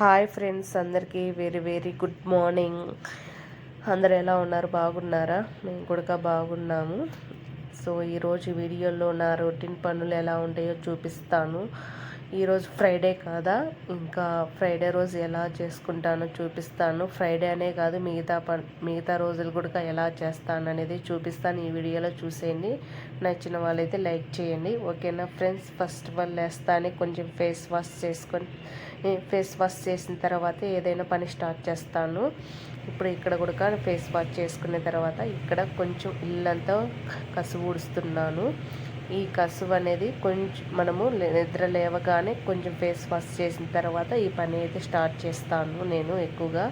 Hi friends అందరికీ very very good morning. అందరు ఎలా ఉన్నారు? బాగున్నారా? మేము కూడా బాగున్నాము. సో ఈరోజు వీడియోలో నా రొటీన్ పనులు ఎలా ఉంటాయో చూపిస్తాను. ఈరోజు ఫ్రైడే కాదా? ఇంకా ఫ్రైడే రోజు ఎలా చేసుకుంటానో చూపిస్తాను. ఫ్రైడే అనే కాదు మిగతా ప మిగతా రోజులు కూడా ఎలా చేస్తాను అనేది చూపిస్తాను ఈ వీడియోలో చూసేయండి. నచ్చిన వాళ్ళైతే లైక్ చేయండి. ఓకేనా ఫ్రెండ్స్? ఫస్ట్ ఆఫ్ ఆల్ లేస్తానే కొంచెం ఫేస్ వాష్ చేసుకొని ఫేస్ వాష్ చేసిన తర్వాత ఏదైనా పని స్టార్ట్ చేస్తాను. ఇప్పుడు ఇక్కడ కూడా ఫేస్ వాష్ చేసుకున్న తర్వాత ఇక్కడ కొంచెం ఇల్లంతా కసు ఊడుస్తున్నాను. ఈ కసువు అనేది కొంచెం మనము నిద్ర లేవగానే కొంచెం ఫేస్ వాష్ చేసిన తర్వాత ఈ పని అయితే స్టార్ట్ చేస్తాను నేను ఎక్కువగా.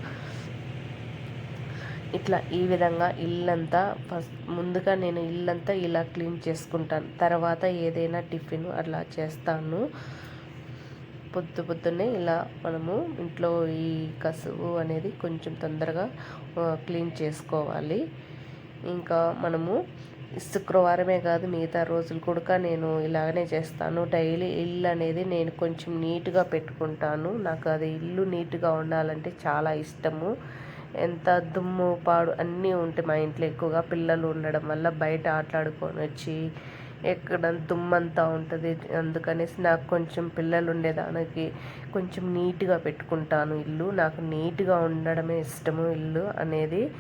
ఇట్లా ఈ విధంగా ఇల్లంతా ఫస్ట్ ముందుగా నేను ఇల్లంతా ఇలా క్లీన్ చేసుకుంటాను. తర్వాత ఏదైనా టిఫిన్ అట్లా చేస్తాను. పొద్దు పొద్దున్నే ఇలా మనము ఇంట్లో ఈ కసువు అనేది కొంచెం తొందరగా క్లీన్ చేసుకోవాలి. ఇంకా మనము శుక్రవారమే కాదు మిగతా రోజులు కూడా నేను ఇలాగనే చేస్తాను. డైలీ ఇల్లు అనేది నేను కొంచెం నీట్గా పెట్టుకుంటాను. నాకు అది ఇల్లు నీట్గా ఉండాలంటే చాలా ఇష్టము. ఎంత దుమ్ము పాడు అన్నీ ఉంటాయి మా ఇంట్లో ఎక్కువగా. పిల్లలు ఉండడం వల్ల బయట ఆటలాడుకొని వచ్చి ఎక్కడ దుమ్మంతా ఉంటుంది. అందుకనేసి నాకు కొంచెం పిల్లలు ఉండేదానికి కొంచెం నీట్గా పెట్టుకుంటాను ఇల్లు. నాకు నీట్గా ఉండడమే ఇష్టము ఇల్లు అనేది.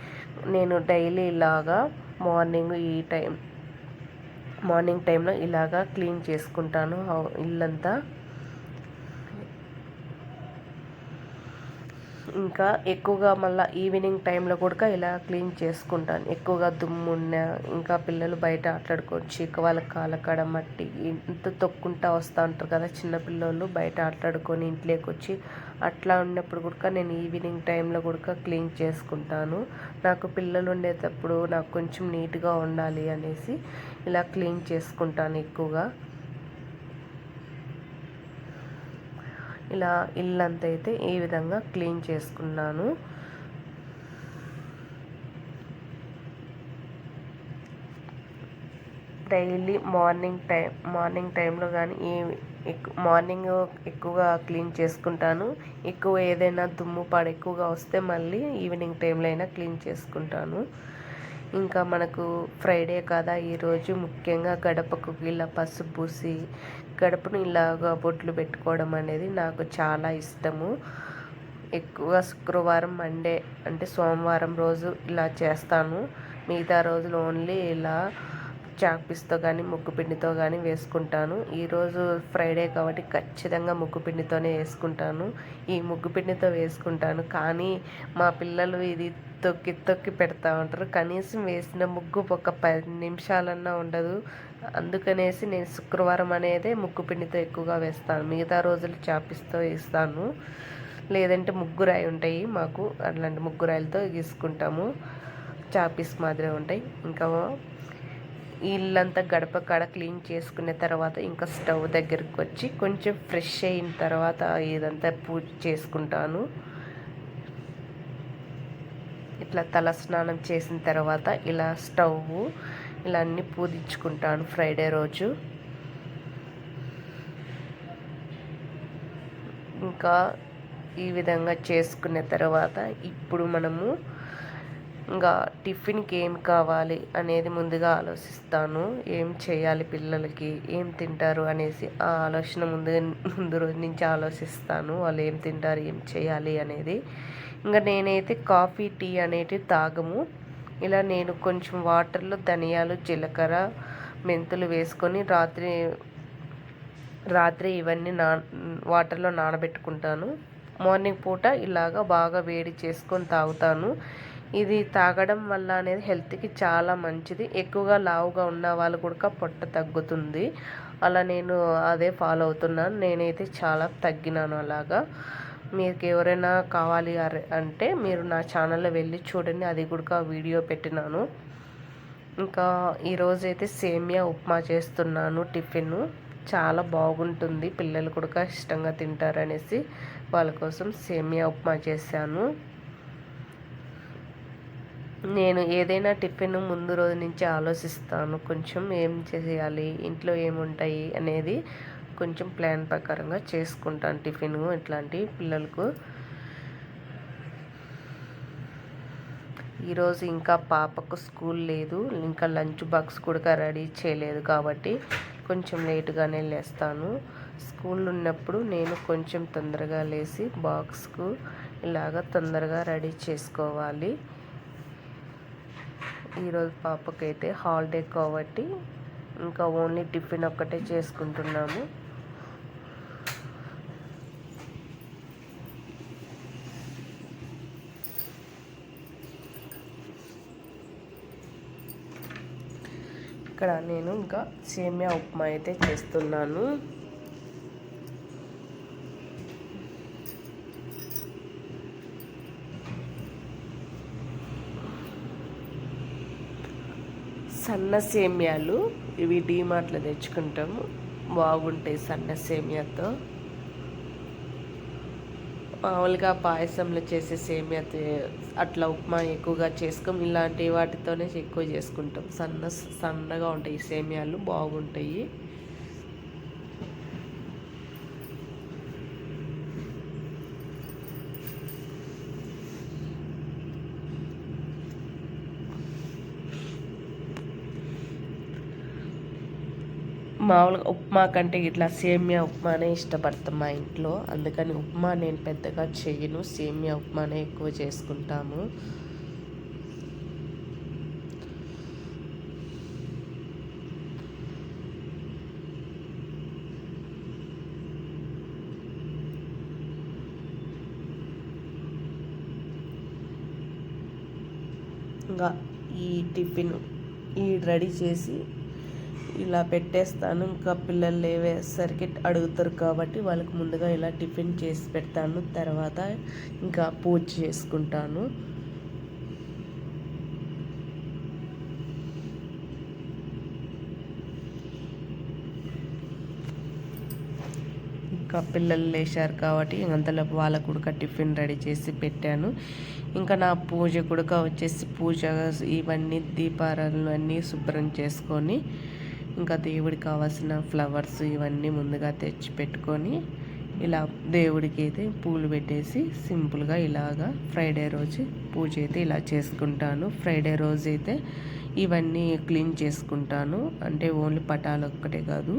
నేను డైలీ ఇలాగా మార్నింగ్ ఈ టైం మార్నింగ్ టైంలో ఇలాగా క్లీన్ చేసుకుంటాను. ఇల్లంతా. ఇంకా ఎక్కువగా మళ్ళీ ఈవినింగ్ టైంలో కూడా ఇలా క్లీన్ చేసుకుంటాను. ఎక్కువగా దుమ్ము ఉన్న ఇంకా పిల్లలు బయట ఆటలాడుకోవచ్చు ఇక వాళ్ళ కాలకాడ మట్టి ఇంత తొక్కుంటా వస్తూ ఉంటారు కదా చిన్నపిల్లలు బయట ఆటలాడుకొని ఇంట్లోకి వచ్చి అట్లా ఉన్నప్పుడు కూడా నేను ఈవినింగ్ టైంలో కూడా క్లీన్ చేసుకుంటాను. నాకు పిల్లలు ఉండేటప్పుడు నాకు కొంచెం నీట్గా ఉండాలి అనేసి ఇలా క్లీన్ చేసుకుంటాను ఎక్కువగా. ఇలా ఇల్లంతా అయితే ఈ విధంగా క్లీన్ చేసుకున్నాను. డైలీ మార్నింగ్ టైం మార్నింగ్ టైంలో కానీ ఈ మార్నింగ్ ఎక్కువగా క్లీన్ చేసుకుంటాను. ఎక్కువ ఏదైనా దుమ్ము పాడు ఎక్కువగా వస్తే మళ్ళీ ఈవినింగ్ టైంలో అయినా క్లీన్ చేసుకుంటాను. ఇంకా మనకు ఫ్రైడే కదా ఈరోజు ముఖ్యంగా గడపకు ఇలా పసుపు పూసి గడపను ఇలాగా బొట్లు పెట్టుకోవడం అనేది నాకు చాలా ఇష్టము. ఎక్కువగా శుక్రవారం మండే అంటే సోమవారం రోజు ఇలా చేస్తాను. మిగతా రోజులు ఓన్లీ ఇలా చాక్పీస్తో కానీ ముగ్గు పిండితో కానీ వేసుకుంటాను. ఈరోజు ఫ్రైడే కాబట్టి ఖచ్చితంగా ముగ్గు పిండితోనే వేసుకుంటాను. ఈ ముగ్గు పిండితో వేసుకుంటాను. కానీ మా పిల్లలు ఇది తొక్కి తొక్కి పెడతా ఉంటారు. కనీసం వేసిన ముగ్గు ఒక పది నిమిషాలన్నా ఉండదు. అందుకనేసి నేను శుక్రవారం అనేది ముగ్గు పిండితో ఎక్కువగా వేస్తాను. మిగతా రోజులు చాపిస్తో వేస్తాను. లేదంటే ముగ్గురాయి ఉంటాయి మాకు. అట్లాంటి ముగ్గురాయలతో గీసుకుంటాము. చాపీస్ మాదిరే ఉంటాయి. ఇంకా ఇల్లంతా గడప కాడ క్లీన్ చేసుకున్న తర్వాత ఇంకా స్టవ్ దగ్గరికి వచ్చి కొంచెం ఫ్రెష్ అయిన తర్వాత ఇదంతా పూజ చేసుకుంటాను. ఇట్లా తల స్నానం చేసిన తర్వాత ఇలా స్టవ్ ఇలా అన్నీ పూజించుకుంటాను ఫ్రైడే రోజు. ఇంకా ఈ విధంగా చేసుకున్న తర్వాత ఇప్పుడు మనము ఇంకా టిఫిన్కి ఏం కావాలి అనేది ముందుగా ఆలోచిస్తాను. ఏం చేయాలి పిల్లలకి? ఏం తింటారు? అనేసి ఆ ఆలోచన ముందు ముందు రోజు నుంచి ఆలోచిస్తాను. వాళ్ళు ఏం తింటారు? ఏం చేయాలి? అనేది. ఇంకా నేనైతే కాఫీ టీ అనేటివి తాగము. ఇలా నేను కొంచెం వాటర్లో ధనియాలు జీలకర్ర మెంతులు వేసుకొని రాత్రి రాత్రి ఇవన్నీ నా వాటర్లో నానబెట్టుకుంటాను. మార్నింగ్ పూట ఇలాగా బాగా వేడి చేసుకొని తాగుతాను. ఇది తాగడం వల్ల అనేది హెల్త్కి చాలా మంచిది. ఎక్కువగా లావుగా ఉన్న వాళ్ళు కూడా పొట్ట తగ్గుతుంది. అలా నేను అదే ఫాలో అవుతున్నాను. నేనైతే చాలా తగ్గినాను అలాగా. మీకు ఎవరైనా కావాలి అంటే మీరు నా ఛానల్లో వెళ్ళి చూడండి. అది కూడా వీడియో పెట్టినాను. ఇంకా ఈరోజైతే సేమియా ఉప్మా చేస్తున్నాను టిఫిన్. చాలా బాగుంటుంది. పిల్లలు కూడా ఇష్టంగా తింటారనేసి వాళ్ళ కోసం సేమియా ఉప్మా చేశాను. నేను ఏదైనా టిఫిన్ ముందు రోజు నుంచి ఆలోచిస్తాను. కొంచెం ఏం చేయాలి ఇంట్లో ఏముంటాయి అనేది కొంచెం ప్లాన్ ప్రకారంగా చేసుకుంటాను. టిఫిన్ ఇట్లాంటి పిల్లలకు ఈరోజు ఇంకా పాపకు స్కూల్ లేదు. ఇంకా లంచ్ బాక్స్ కూడా రెడీ చేయలేదు కాబట్టి కొంచెం లేటుగానే లేస్తాను. స్కూల్ ఉన్నప్పుడు నేను కొంచెం తొందరగా లేచి బాక్స్కు ఇలాగ తొందరగా రెడీ చేసుకోవాలి. ఈరోజు పాపకైతే హాలిడే కాబట్టి ఇంకా ఓన్లీ టిఫిన్ ఒక్కటే చేసుకుంటున్నాము. ఇక్కడ నేను ఇంకా సేమియా ఉప్మా అయితే చేస్తున్నాను. సన్న సేమ్యాలు. ఇవి డీమార్ట్లో తెచ్చుకుంటాము బాగుంటాయి సన్న సేమ్యాతో. మామూలుగా పాయసంలో చేసే సేమియా అట్లా ఉప్మా ఎక్కువగా చేసుకోం. ఇలాంటి వాటితోనే ఎక్కువ చేసుకుంటాం. సన్న సన్నగా ఉంటాయి సేమియాలు. బాగుంటాయి. మామూలుగా ఉప్మా కంటే ఇట్లా సేమియా ఉప్మానే ఇష్టపడతాం మా ఇంట్లో. అందుకని ఉప్మా నేను పెద్దగా చేయను. సేమియా ఉప్మానే ఎక్కువ చేసుకుంటాము. ఇంకా ఈ టిఫిన్ ఈ రెడీ చేసి ఇలా పెట్టేస్తాను. ఇంకా పిల్లలు లేవేసరికి అడుగుతారు కాబట్టి వాళ్ళకి ముందుగా ఇలా టిఫిన్ చేసి పెడతాను. తర్వాత ఇంకా పూజ చేసుకుంటాను. ఇంకా పిల్లలు లేచారు కాబట్టి అంతలో వాళ్ళ కుడక టిఫిన్ రెడీ చేసి పెట్టాను. ఇంకా నా పూజ కుడక వచ్చేసి పూజ ఇవన్నీ దీపారాలు అన్నీ శుభ్రం చేసుకొని ఇంకా దేవుడికి కావాల్సిన ఫ్లవర్స్ ఇవన్నీ ముందుగా తెచ్చి పెట్టుకొని ఇలా దేవుడికి అయితే పూలు పెట్టేసి సింపుల్గా ఇలాగా ఫ్రైడే రోజు పూజ అయితే ఇలా చేసుకుంటాను. ఫ్రైడే రోజు అయితే ఇవన్నీ క్లీన్ చేసుకుంటాను. అంటే ఓన్లీ పటాలు ఒక్కటే కాదు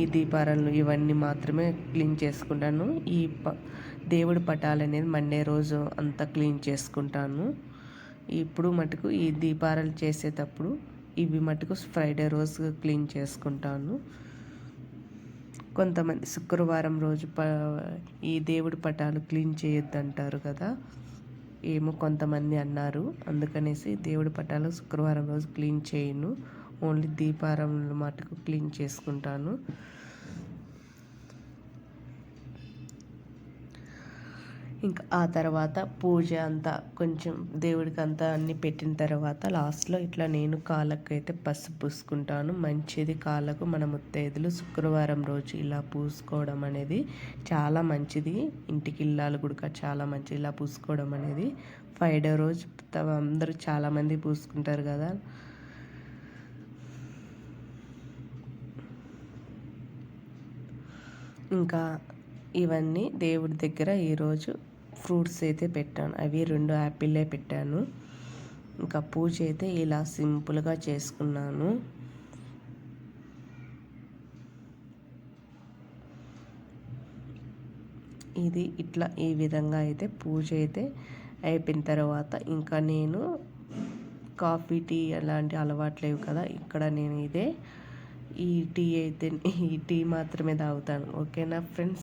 ఈ దీపారాలు ఇవన్నీ మాత్రమే క్లీన్ చేసుకుంటాను. ఈ ప దేవుడి పటాలు అనేది మండే రోజు అంతా క్లీన్ చేసుకుంటాను. ఇప్పుడు మటుకు ఈ దీపారాలు చేసేటప్పుడు ఇవి మటుకు ఫ్రైడే రోజు క్లీన్ చేసుకుంటాను. కొంతమంది శుక్రవారం రోజు ప ఈ దేవుడి పటాలు క్లీన్ చేయొద్దు అంటారు కదా. ఏమో కొంతమంది అన్నారు. అందుకనేసి దేవుడి పటాలు శుక్రవారం రోజు క్లీన్ చేయను. ఓన్లీ దీపారం మటుకు క్లీన్ చేసుకుంటాను. ఇంకా ఆ తర్వాత పూజ అంతా కొంచెం దేవుడికి అంతా అన్ని పెట్టిన తర్వాత లాస్ట్లో ఇట్లా నేను కాళ్ళకు అయితే పసుపు పూసుకుంటాను. మంచిది కాళ్ళకు మన ముత్తైదులు శుక్రవారం రోజు ఇలా పూసుకోవడం అనేది చాలా మంచిది. ఇంటికి ఇల్లాలు కూడా చాలా మంచిది. ఇలా పూసుకోవడం అనేది ఫైవ్ డే రోజు అందరూ చాలామంది పూసుకుంటారు కదా. ఇంకా ఇవన్నీ దేవుడి దగ్గర ఈరోజు ఫ్రూట్స్ అయితే పెట్టాను. అవి రెండు యాపిల్లే పెట్టాను. ఇంకా పూజ అయితే ఇలా సింపుల్గా చేసుకున్నాను. ఇది ఇట్లా ఈ విధంగా అయితే పూజ అయితే అయిపోయిన తర్వాత ఇంకా నేను కాఫీ టీ అలాంటి అలవాట్లు లేవు కదా. ఇక్కడ నేను ఇదే ఈ టీ అయితే ఈ టీ మాత్రమే తాగుతాను. ఓకేనా ఫ్రెండ్స్?